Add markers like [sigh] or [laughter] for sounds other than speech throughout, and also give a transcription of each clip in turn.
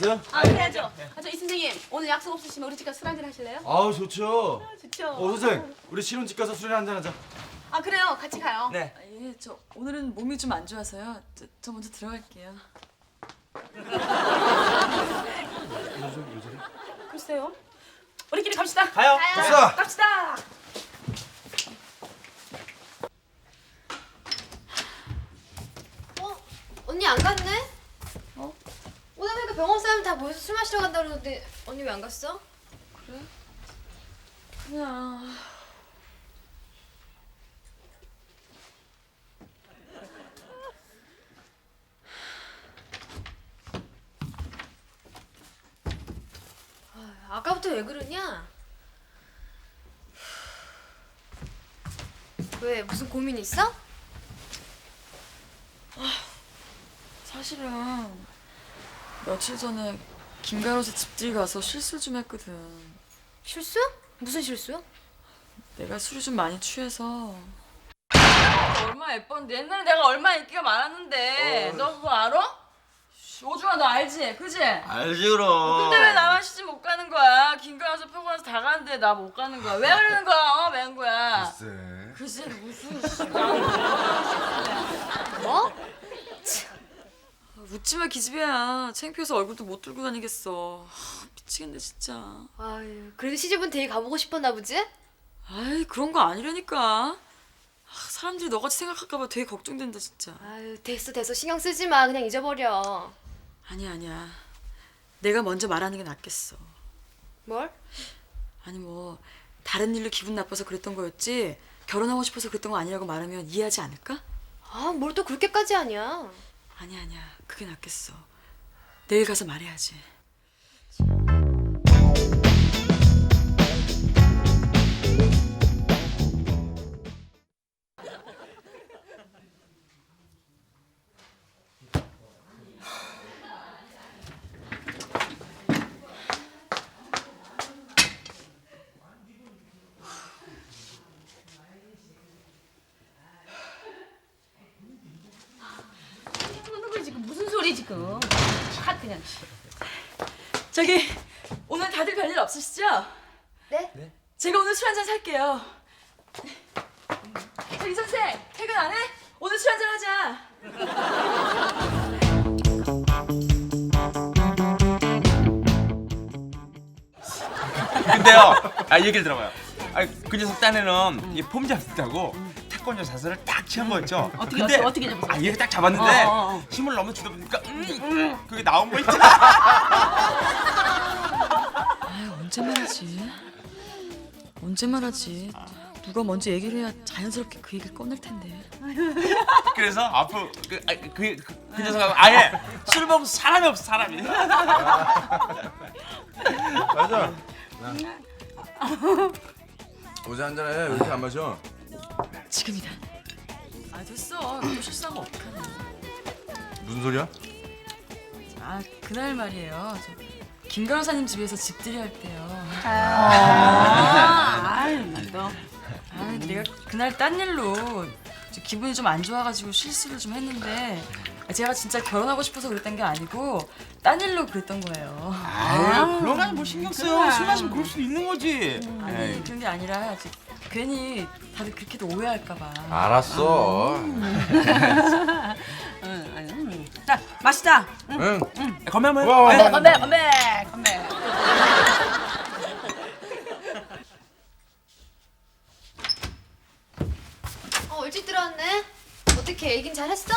가세요? 아 그래야죠. 아, 저이 선생님 오늘 약속 없으시면 우리 집 가서 술 한잔 하실래요? 아우 좋죠. 좋죠. 어 선생, 우리 신혼집 가서 술이나 한잔 하자. 아 그래요. 같이 가요. 네. 아, 예, 저 오늘은 몸이 좀 안 좋아서요. 저, 저 먼저 들어갈게요. 글쎄요. 우리끼리 갑시다. 가요. 갑시다. 갑시다. 어? 언니 안 갔네? 어? 오다 보니까 병원 사람 다 모여서 술 마시러 간다 그러는데 언니 왜 안 갔어? 그냥 아까부터 왜 그러냐? 왜 무슨 고민 있어? 사실은 며칠 전에 김가로새 집들 가서 실수 좀 했거든. 실수? 무슨 실수? 내가 술이 좀 많이 취해서 얼마 예뻤는데 옛날에 내가 얼마나 인기가 많았는데 너 그거 알아? 씨, 오중아 너 알지? 그지? 알지 그럼. 근데 왜 나만 시집 못 가는 거야? 김가와서 표고나서 다 가는데 나 못 가는 거야? 왜 그러는 거야? 어? 왜 그런 거야? 글쎄. 글쎄 무슨 씨. [laughs] 뭐? 웃지 마 기집애야. 창피해서 얼굴도 못 들고 다니겠어. 하, 미치겠네 진짜. 아유 그래도 시집은 되게 가보고 싶었나 보지? 아이 그런 거 아니라니까. 아, 사람들이 너같이 생각할까봐 되게 걱정된다 진짜. 아유 됐어 됐어 신경 쓰지 마 그냥 잊어버려 아니야 아니야. 내가 먼저 말하는 게 낫겠어. 뭘? 아니 뭐 다른 일로 기분 나빠서 그랬던 거였지 결혼하고 싶어서 그랬던 거 아니라고 말하면 이해하지 않을까? 아 뭘 또 그렇게까지 하냐 아니야 아니야 그게 낫겠어. 내일 가서 말해야지. 소리 지금? 핫 그냥. 저기 오늘 다들 별일 없으시죠? 네? 제가 오늘 술 한잔 살게요. 저기 선생 퇴근 안 해? 오늘 술 한잔 하자. 근데요, 아 얘기를 들어봐요. 아, 그 녀석 딴에는 이 폼 잡다고 태권도 자세를 딱 취한 거였죠. 어떻게, 근데 어떻게, 어떻게 잡았어요? 아 얘를 딱 잡았는데 어, 어, 어. 힘을 너무 주다 보니까 음, 음, 그게 나온 거 있죠. 아 언제 말하지? 언제 말하지? 누가 먼저 얘기를 해야 자연스럽게 그 얘기를 꺼낼 텐데. 그래서 앞으로 그, 아, 그, 그, 그 녀석하고 아예 술 먹은 사람이 없어 사람이. 맞아. 어제 한잔 해. 왜 이렇게 안 마셔? 지금이다. 아 됐어. 또 실수한 거 어떡하냐. 무슨 소리야? 아 그날 말이에요. 저김 변호사님 집에서 집들이 할 때요. 아, 너. 아 내가 그날 딴 일로 저 기분이 좀 안 좋아가지고 실수를 좀 했는데 제가 진짜 결혼하고 싶어서 그랬던 게 아니고 딴 일로 그랬던 거예요. 아유 그런 거뭐 신경 써. 술 마시면 그럴 수 있는 거지. 아니. 그런 게 아니라 저 괜히 다들 그렇게도 오해할까봐. 알았어. 응, 아니, 응. 자 마시자. 응. 건배 한번 와, 와, 해. 와. 건배 건배 건배. 어 일찍 들어왔네 어떻게 얘긴 잘했어?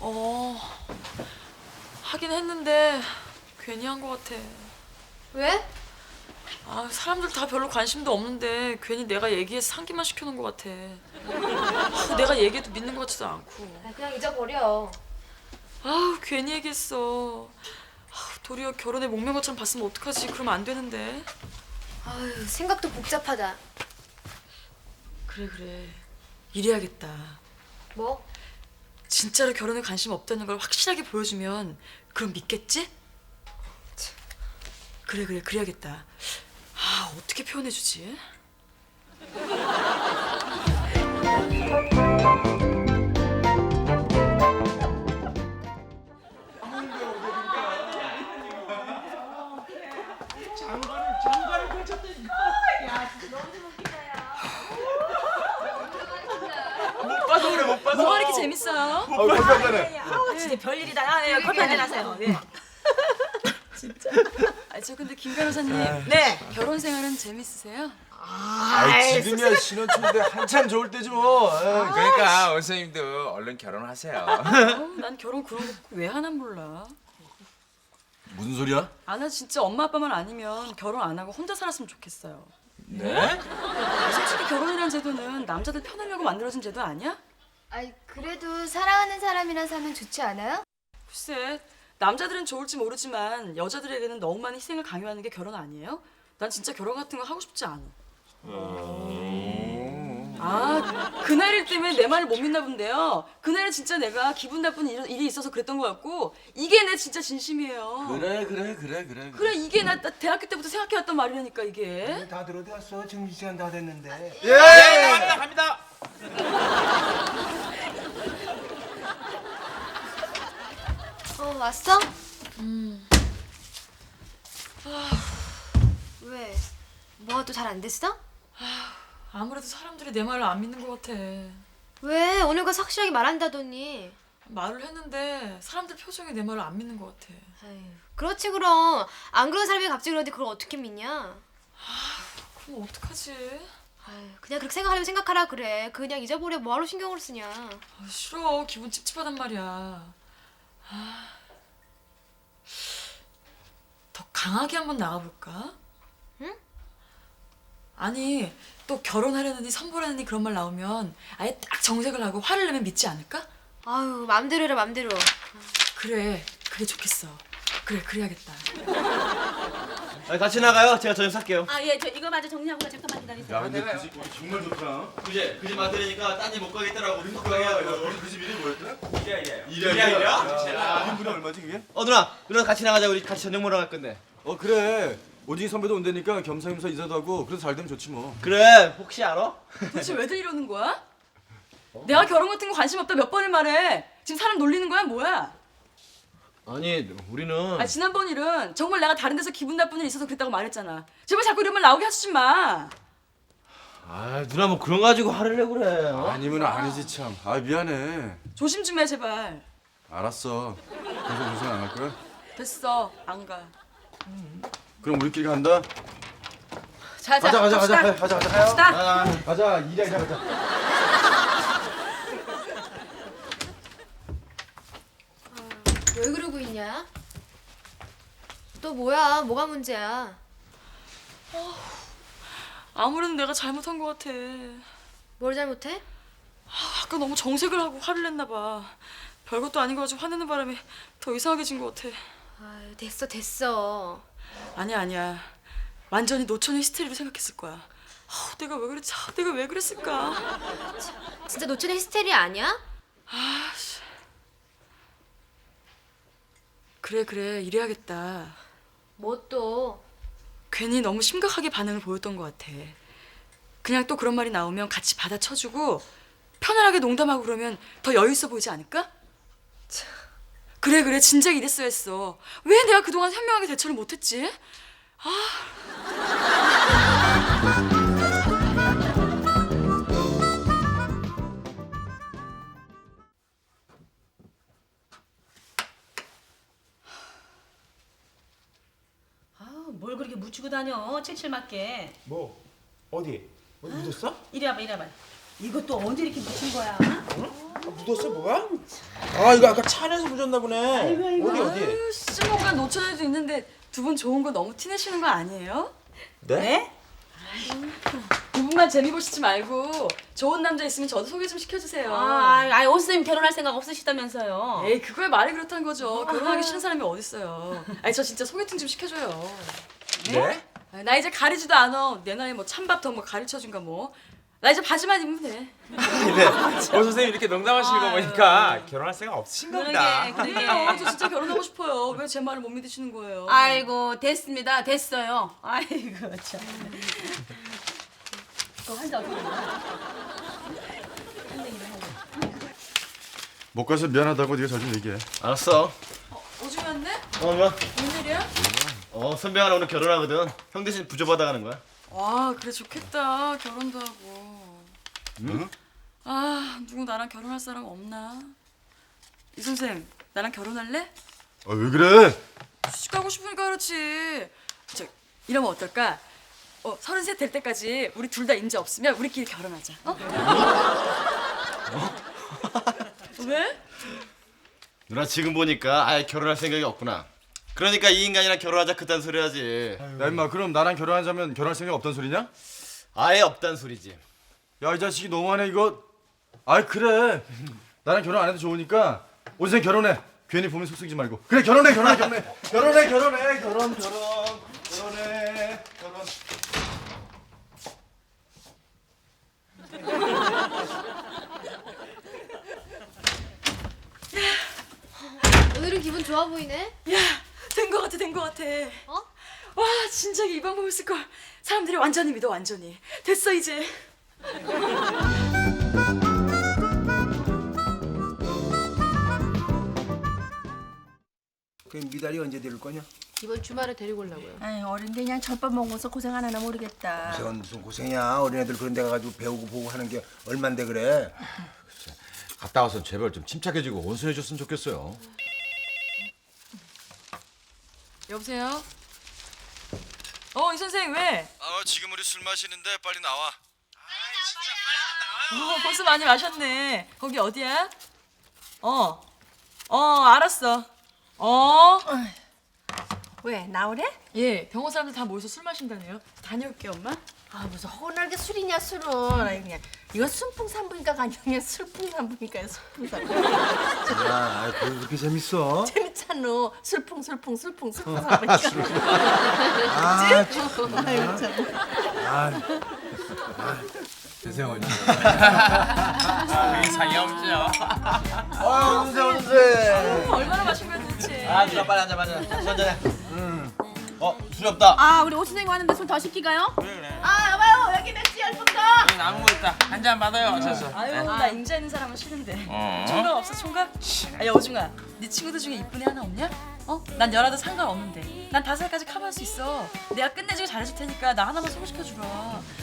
어 하긴 했는데 괜히 한 것 같아. 왜? 아 사람들 다 별로 관심도 없는데 괜히 내가 얘기해서 상기만 시켜놓은 것 같아. 아, 내가 얘기해도 믿는 것 같지도 않고. 아, 그냥 잊어버려 아우 괜히 얘기했어. 아우, 도리어 결혼에 목맨 것처럼 봤으면 어떡하지? 그러면 안 되는데. 아유 생각도 복잡하다 그래 그래 이래야겠다. 뭐? 진짜로 결혼에 관심 없다는 걸 확실하게 보여주면 그럼 믿겠지? 그래 그래 그래야겠다. 아 어떻게 표현해주지? 뭐가 이렇게 재밌어요? 어, 건배 한 잔해. 아우 진짜 별일이다. 아, 예, 커피 한잔 하세요. 예. 진짜. 저 근데 김 변호사님 네. 결혼 생활은 재밌으세요? 아이, 지금이야 신혼초인데 한참 좋을 때지 뭐. 에이. 그러니까 원생님도 얼른 결혼하세요. 어우, 난 결혼 그런 거 왜 하나 몰라. 무슨 소리야? 아, 나 진짜 엄마 아빠만 아니면 결혼 안 하고 혼자 살았으면 좋겠어요. 네? 솔직히 결혼이라는 제도는 남자들 편하려고 만들어진 제도 아니야? 아이 그래도 사랑하는 사람이랑 사면 좋지 않아요? 글쎄, 남자들은 좋을지 모르지만 여자들에게는 너무 많은 희생을 강요하는 게 결혼 아니에요? 난 진짜 결혼 같은 거 하고 싶지 않아. 아, 그날일 때문에 내 말을 못 믿나 본데요. 그날은 진짜 내가 기분 나쁜 일, 일이 있어서 그랬던 것 같고 이게 내 진짜 진심이에요. 그래 그래 그래 그래. 그래 이게 나, 나 대학교 때부터 생각해왔던 말이라니까 이게. 다 들 어디 갔어? 점심 시간 다 됐는데. 예. 네, 갑니다 갑니다. 왔어? 음. 아, 왜? 뭐가 또 잘 안 됐어? 아무래도 사람들이 내 말을 안 믿는 것 같아. 왜 오늘과 확실하게 말한다더니? 말을 했는데 사람들 표정이 내 말을 안 믿는 것 같아. 아유, 그렇지 그럼 안 그런 사람이 갑자기 그러는데 그걸 어떻게 믿냐? 그럼 어떡하지? 아유, 그냥 그렇게 생각하려고 생각하라 그래. 그냥 잊어버려 뭐하러 신경을 쓰냐? 아, 싫어. 기분 찝찝하단 말이야. 아. 더 강하게 한번 나가볼까? 응? 아니 또 결혼하려느니 선보라느니 그런 말 나오면 아예 딱 정색을 하고 화를 내면 믿지 않을까? 아유 맘대로 해라 맘대로. 그래 그게 좋겠어. 그래 그래야겠다. 아, 같이 나가요. 제가 저녁 살게요. 아 예 저 이거 마저 정리하고 잠깐만 기다리세요. 야 근데 그 집 정말 좋다. 그제 그집 만들으니까 딴집 못 가겠더라고. 우리 그집 이름이 뭐였더라? 이래야 이래요. 이래야 이래야. 아, 1인분에 얼마지 그게? 어 누나, 누나 같이 나가자. 우리 같이 저녁 먹으러 갈 건데. 어 그래. 오진이 선배도 온다니까 겸사겸사 인사도 하고 그래서 잘 되면 좋지 뭐. 그래, 혹시 알아? 도대체 왜들 이러는 거야? [laughs] 내가 결혼 같은 거 관심 없다 몇 번을 말해. 지금 사람 놀리는 거야 뭐야? 아니, 우리는 아 지난번 일은 정말 내가 다른 데서 기분 나쁜 일 있어서 그랬다고 말했잖아. 제발 자꾸 이런 말 나오게 하지 마. 아, 누나 뭐 그런 거 가지고 화를 내고 그래. 어? 아니면 아니지 참. 아 미안해. 조심 좀 해 제발. 알았어. 그래서 무슨 안할 거야? 됐어 안 가. 그럼 우리끼리 간다. 자자 가자 가자 갑시다. 가자 가자 가자. 갑시다. 아, 가자 일이야 가자. 있냐? 또 뭐야? 뭐가 문제야? 아무래도 내가 잘못한 것 같아. 뭘 잘못해? 아까 너무 정색을 하고 화를 냈나 봐. 별것도 아닌 거 가지고 화내는 바람에 더 이상하게 진 것 같아. 아유 됐어 됐어. 아니야 아니야. 완전히 노천의 히스테리로 생각했을 거야. 아, 내가 왜 그랬지? 아, 내가 왜 그랬을까? 진짜 노천의 히스테리 아니야? 그래 그래 이래야겠다. 뭐 또? 괜히 너무 심각하게 반응을 보였던 것 같아. 그냥 또 그런 말이 나오면 같이 받아쳐주고 편안하게 농담하고 그러면 더 여유 있어 보이지 않을까? 참. 그래 그래 진작 이랬어야 했어. 왜 내가 그동안 현명하게 대처를 못했지? 아 뭘 그렇게 묻히고 다녀? 칠칠 맞게. 뭐? 어디? 어디 묻었어? 이리 와봐 이리 와봐. 이것도 언제 이렇게 묻힌 거야? 묻었어 뭐가? 아, 이거 아까 차 안에서 묻었나 보네. 어디 어디? 아유, 시집못간 노천에도 있는데 두 분 좋은 거 너무 티내시는 거 아니에요? 네? 두 분만 재미 보시지 말고 좋은 남자 있으면 저도 소개 좀 시켜주세요. 아, 아이 오 선생님 결혼할 생각 없으시다면서요. 에이 그거야 말이 그렇다는 거죠. 결혼하기 싫은 사람이 어딨어요. 아니 저 진짜 소개팅 좀 시켜줘요. 네? 아, 나 이제 가리지도 않아. 내 나이 뭐 찬밥 더 뭐 가르쳐준가 뭐. 나 이제 바지만 입으면 돼. 근데 오 선생님 이렇게 농담하시는 거 보니까 결혼할 생각 없으신가 보다. 그러게. 어, 저 진짜 결혼하고 싶어요. 왜 제 말을 못 믿으시는 거예요? 아이고 됐습니다 됐어요. 아이고 참. 또 한잔 어떻게 못 가서 미안하다고 네가 잘 좀 얘기해. 알았어. 오줌 왔네? 어, 누나. 웬일이야? 어, 어 선배 하나 오늘 결혼하거든. 형 대신 부조 받아가는 거야. 와 그래 좋겠다 결혼도 하고 아 누구 나랑 결혼할 사람 없나 이 선생 나랑 결혼할래? 아 왜 그래? 시집 가고 싶으니까 그렇지 저 이러면 어떨까 어 서른셋 될 때까지 우리 둘 다 인재 없으면 우리끼리 결혼하자 어? 왜? 누나 지금 보니까 아예 결혼할 생각이 없구나. 그러니까 이 인간이랑 결혼하자 그딴 소리 하지. 야 임마 그럼 나랑 결혼하자면 결혼할 생각 없단 소리냐? 아예 없단 소리지. 야 이 자식이 너무하네 이거. 아이 그래. 나랑 결혼 안 해도 좋으니까 오늘 결혼해. 괜히 보면 속쓰지 말고. 그래 결혼해 결혼해 결혼해 결혼해 결혼해 결혼 결혼 결혼해 결혼. 오늘은 기분 좋아 보이네. 된거 같아 된 거 같아 어? 와 진작에 이 방법을 쓸 걸 사람들이 완전히 믿어 완전히 됐어 이제 그 미달이 언제 데릴 거냐? 이번 주말에 데리고 오려고요. 아이 어린데 그냥 젖밥 먹어서 고생 안 하나 모르겠다. 저건 무슨 고생이야. 어린애들 그런 데 가가지고 배우고 보고 하는 게 얼만데 그래. 갔다 와서 제발 좀 침착해지고 온순해졌으면 좋겠어요. 여보세요 어 이 선생 왜? 아 지금 우리 술 마시는데 빨리 나와. 어, 벌써 많이 마셨네. 거기 어디야? 어. 어, 알았어. 어. 왜 나오래? 예, 병원 사람들 다 모여서 술 마신다네요. 다녀올게, 엄마. 아 무슨 허날게 술이냐 술은 아이 그냥 이거 순풍산부인과가 아니라 그냥 술풍산부인과야 술풍산부 아, 그게 그렇게 재밌어? [laughs] 재밌잖아 술풍 술풍 술풍 [laughs] 술풍산부인과 아, 참 대세영 언니. 상이 없죠. 아, 언제 언제? 얼마나 거야, 도대체? 아 누나 빨리 앉아 빨리 앉아. 술 한잔해. 어 술이 없다. 아 우리 오 선생님 왔는데 술더 시킬까요? 그래 그래. 아 여봐요 여기 맥주 열분 더. 남은 거 있다. 한 잔 받아요. 어서서. 아유, 나 인자 있는 사람은 싫은데. 어? 총각 없어, 총각? 아, 여중아, 네 친구들 중에 이쁜 애 하나 없냐? 어? 난 열아도 상관없는데. 난 다섯 살까지 커버할 수 있어. 내가 끝내주기 잘해줄 테니까 나 하나만 소개시켜 주라.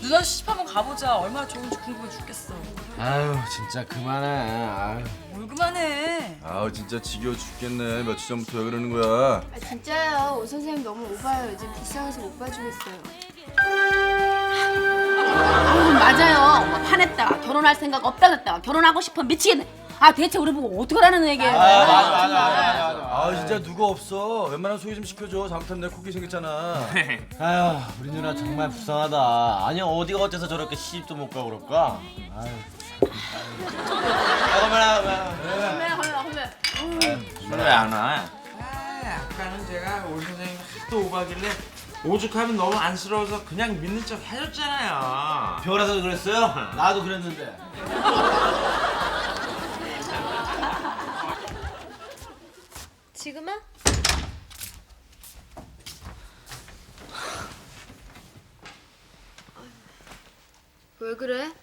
누나 시집 한번 가보자. 얼마나 좋은지 궁금해 죽겠어. 아유 진짜 그만해. 아유. 뭘 그만해. 아우 진짜 지겨워 죽겠네. 며칠 전부터 왜 그러는 거야? 아, 진짜요. 오 선생님 너무 오바요. 요즘 불쌍해서 못 봐주겠어요. 아 맞아요. 뭐 화냈다가 결혼할 생각 없다 그랬다가 결혼하고 싶어 미치겠네. 아 대체 우리 보고 어떡하라는 얘기예요? 맞아 맞아 맞아 맞아. 아 진짜 누가 없어. 웬만하면 소개 좀 시켜줘. 잘못하면 내 코끼 생겼잖아. 아휴 우리 누나 정말 불쌍하다. 아니 어디가 어째서 저렇게 시집도 못 가고 그럴까? 아 헐메 헐메. 술왜안 와? 아, 아까는 제가 오 선생님 하도 오가길래 오죽하면 너무 안쓰러워서 그냥 믿는 척 해줬잖아요. 별아서 그랬어요? 나도 그랬는데. [laughs] 지금아? 왜 그래?